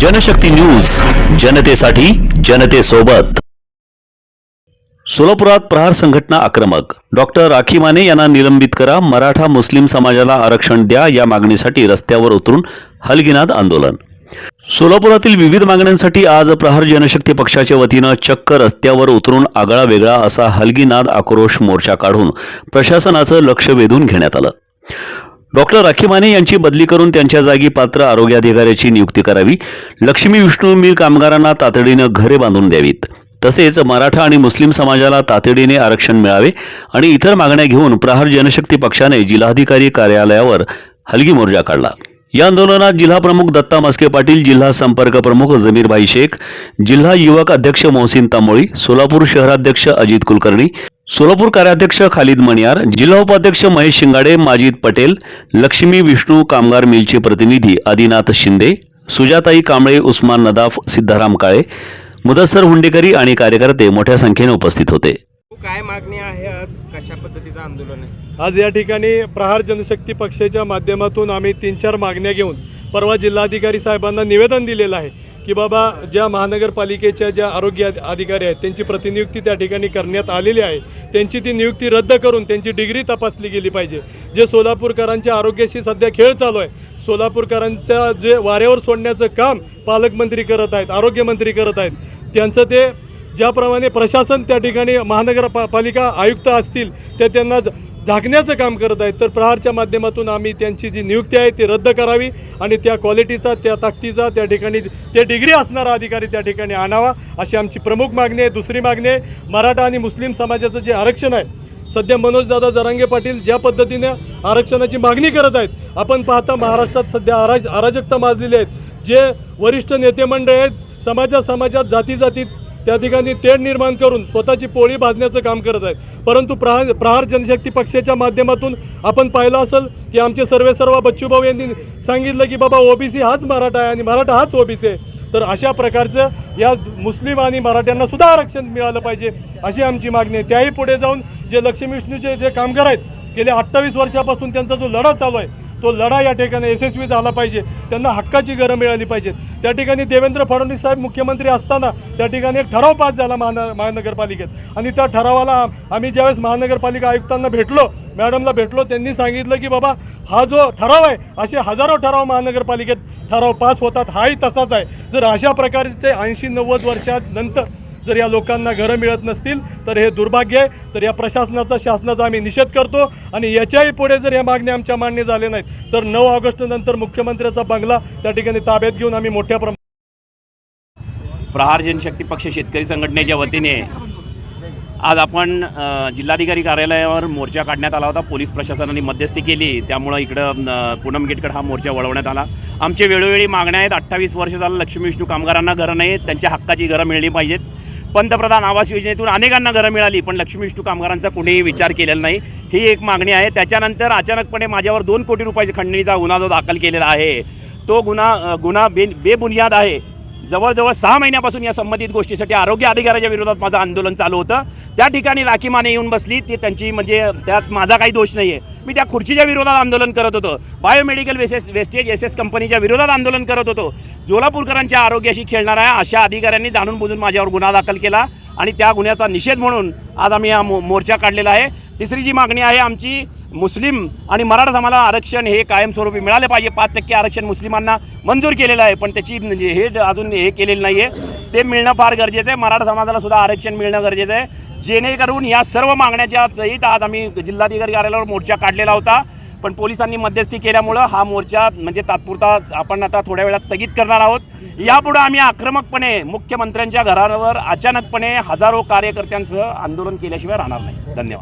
Janshakti news जनतेसाठी जनतेसोबत. सोलापुरात प्रहार संघटना आक्रमक. डॉक्टर राखी माने यांना निलंबित करा मराठा मुस्लिम समाजाला आरक्षण द्या या मागणीसाठी रस्त्यावर उतरून हलगिनाद आंदोलन. सोलापुरातील विविध मागण्यांसाठी आज प्रहार जनशक्ती पक्षाच्या वतीनं चक्क रस्त्यावर उतरून आगळा वेगळा असा हलगीनाद आक्रोश मोर्चा काढून प्रशासनाचं लक्ष वेधून घेण्यात आलं. डॉक्टर राखी माने यांची बदली करून त्यांच्या जागी पात्र आरोग्याधिकाऱ्याची नियुक्ती करावी. लक्ष्मी विष्णू मिल कामगारांना तातडीनं घरे बांधून द्यावीत. तसेच मराठा आणि मुस्लिम समाजाला तातडीने आरक्षण मिळावे आणि इतर मागण्या घेऊन प्रहार जनशक्ती पक्षाने जिल्हाधिकारी कार्यालयावर हलगी मोर्चा काढला. या आंदोलनात जिल्हा प्रमुख दत्ता मस्के पाटील जिल्हा संपर्क प्रमुख जमीरभाई शेख जिल्हा युवक अध्यक्ष मोहसिन तांबोळी सोलापूर शहराध्यक्ष अजित कुलकर्णी सोलापूर कार्याध्यक्ष खालिद मणियार जिल्हा उपाध्यक्ष महेश शिंगाडे माजिद पटेल लक्ष्मी विष्णू कामगार मिलचे प्रतिनिधी आदिनाथ शिंदे सुजाताई कांबळे उस्मान नदाफ सिद्धाराम काळे मुदस्सर हुंडेकरी आणि कार्यकर्ते मोठ्या संख्येने उपस्थित होते. काय मागणी आहे आज? कशा पद्धतीचं आंदोलन आहे? आज या ठिकाणी प्रहार जनशक्ती पक्षाच्या माध्यमातून आम्ही तीन चार मागण्या घेऊन परवा जिल्हाधिकारी साहेबांना निवेदन दिलेलं आहे. की बाबा ज्या महानगरपालिकेच्या ज्या आरोग्य अधिकारी आहेत त्यांची प्रतिनियुक्ती त्या ठिकाणी करण्यात आलेली आहे त्यांची ती नियुक्ती रद्द करून त्यांची डिग्री तपासली गेली पाहिजे. जे सोलापूरकरांच्या आरोग्याशी सध्या खेळ चालू आहे सोलापूरकरांच्या जे वाऱ्यावर सोडण्याचं काम पालकमंत्री करत आहेत आरोग्यमंत्री करत आहेत त्यांचं ते ज्याप्रमाणे प्रशासन त्या ठिकाणी महानगरपा पालिका आयुक्त असतील ते त्यांना झाकण्याचं काम करत आहेत. तर प्रहारच्या माध्यमातून आम्ही त्यांची जी नियुक्ती आहे ती रद्द करावी आणि त्या क्वालिटीचा त्या ताकदीचा त्या ठिकाणी ते डिग्री असणारा अधिकारी त्या ठिकाणी आणावा अशी आमची प्रमुख मागणी आहे. दुसरी मागणी आहे मराठा आणि मुस्लिम समाजाचं जे आरक्षण आहे सध्या मनोजदादा जरांगे पाटील ज्या पद्धतीने आरक्षणाची मागणी करत आहेत आपण पाहता महाराष्ट्रात सध्या अराज अराजकता माजलेली आहेत. जे वरिष्ठ नेते मंडळ आहेत समाजा समाजात जाती जातीत त्या ठिकाणी तेढ निर्माण करून स्वतःची पोळी भाजण्याचं काम करत आहेत. परंतु प्रहार प्रहार जनशक्ती पक्षाच्या माध्यमातून आपण पाहिलं असेल की आमचे सर्वे सर्व बच्चूभाऊ यांनी सांगितलं की बाबा ओबीसी हाच मराठा आहे आणि मराठा हाच ओबीसी आहे. तर अशा प्रकारचं या मुस्लिम आणि मराठ्यांना सुद्धा आरक्षण मिळालं पाहिजे अशी आमची मागणी आहे. त्याही पुढे जाऊन जे लक्ष्मी विष्णूचे जे कामगार आहेत गेल्या अठ्ठावीस वर्षापासून त्यांचा जो लढा चालू आहे तो लढा या ठिकाणी यशस्वी झाला पाहिजे. त्यांना हक्काची घरं मिळाली पाहिजेत त्या ठिकाणी देवेंद्र फडणवीस साहेब मुख्यमंत्री असताना त्या ठिकाणी एक ठराव पास झाला महान महानगरपालिकेत. आणि त्या ठरावाला आम्ही ज्यावेळेस महानगरपालिका आयुक्तांना भेटलो मॅडमला भेटलो त्यांनी सांगितलं की बाबा हा जो ठराव आहे असे हजारो ठराव महानगरपालिकेत ठराव पास होतात. हाही तसाच आहे. जर अशा प्रकारचे ऐंशी नव्वद वर्षानंतर जर या लोकांना घरं मिळत नसतील तर हे दुर्भाग्य आहे. तर या प्रशासनाचा शासनाचा आम्ही निषेध करतो आणि याच्याही पुढे जर या मागण्या आमच्या मान्य झाल्या नाहीत तर नऊ ऑगस्टनंतर मुख्यमंत्र्याचा बंगला त्या ठिकाणी ताब्यात घेऊन आम्ही मोठ्या प्रमाणात प्रहार जनशक्ती पक्ष शेतकरी संघटनेच्या वतीने आज आपण जिल्हाधिकारी कार्यालयावर मोर्चा काढण्यात आला होता. पोलीस प्रशासनाने मध्यस्थी केली. त्यामुळं इकडं पूनम गेटकडे हा मोर्चा वळवण्यात आला. आमचे वेळोवेळी मागण्या आहेत. अठ्ठावीस वर्ष झालं लक्ष्मी विष्णू कामगारांना घरं नाहीत. त्यांच्या हक्काची घरं मिळली पाहिजेत. पंतप्रधान आवास योजनेतून अनेकांना घरं मिळाली पण लक्ष्मी विष्णू कामगारांचा कुणीही विचार केलेला नाही. ही एक मागणी आहे. त्याच्यानंतर अचानकपणे माझ्यावर दोन कोटी रुपयाच्या खंडणीचा गुन्हा जो दाखल केलेला आहे तो गुन्हा गुन्हा बे बेबुनियाद आहे. जवळजवळ सहा महिन्यापासून या संबंधित गोष्टीसाठी आरोग्य अधिकाऱ्याच्या विरोधात माझं आंदोलन चालू होतं. त्या ठिकाणी राखी माने येऊन बसली. ती त्यांची म्हणजे त्यात माझा काही दोष नाही आहे मी त्या खुर्चीच्या विरोधात आंदोलन करत होतो. बायोमेडिकल वेसेस वेस्टेज एस एस कंपनीच्या विरोधात आंदोलन करत होतो. जोलापूरकरांच्या आरोग्याशी खेळणाऱ्या अशा अधिकाऱ्यांनी जाणून बुजून माझ्यावर गुन्हा दाखल केला. आणि त्या गुन्ह्याचा निषेध म्हणून आज आम्ही हा मो मोर्चा काढलेला आहे. तिसरी जी मागणी आहे आमची मुस्लिम आणि मराठा समाजाला आरक्षण हे कायमस्वरूपी मिळाले पाहिजे. पाच टक्के आरक्षण मुस्लिमांना मंजूर केलेलं आहे. पण त्याची म्हणजे हे अजून हे केलेलं नाही आहे ते मिळणं फार गरजेचं आहे. मराठा समाजाला सुद्धा आरक्षण मिळणं गरजेचं आहे. जेणेकरून या सर्व मागण्याच्या सहित आज आम्ही जिल्हाधिकारी कार्यालयावर मोर्चा काढलेला होता. पण पोलिसांनी मध्यस्थी केल्यामुळं हा मोर्चा म्हणजे तात्पुरता आपण आता थोड्या वेळात स्थगित करणार आहोत. यापुढे आम्ही आक्रमकपणे मुख्यमंत्र्यांच्या घरावर अचानकपणे हजारो कार्यकर्त्यांसह आंदोलन केल्याशिवाय राहणार नाही. धन्यवाद.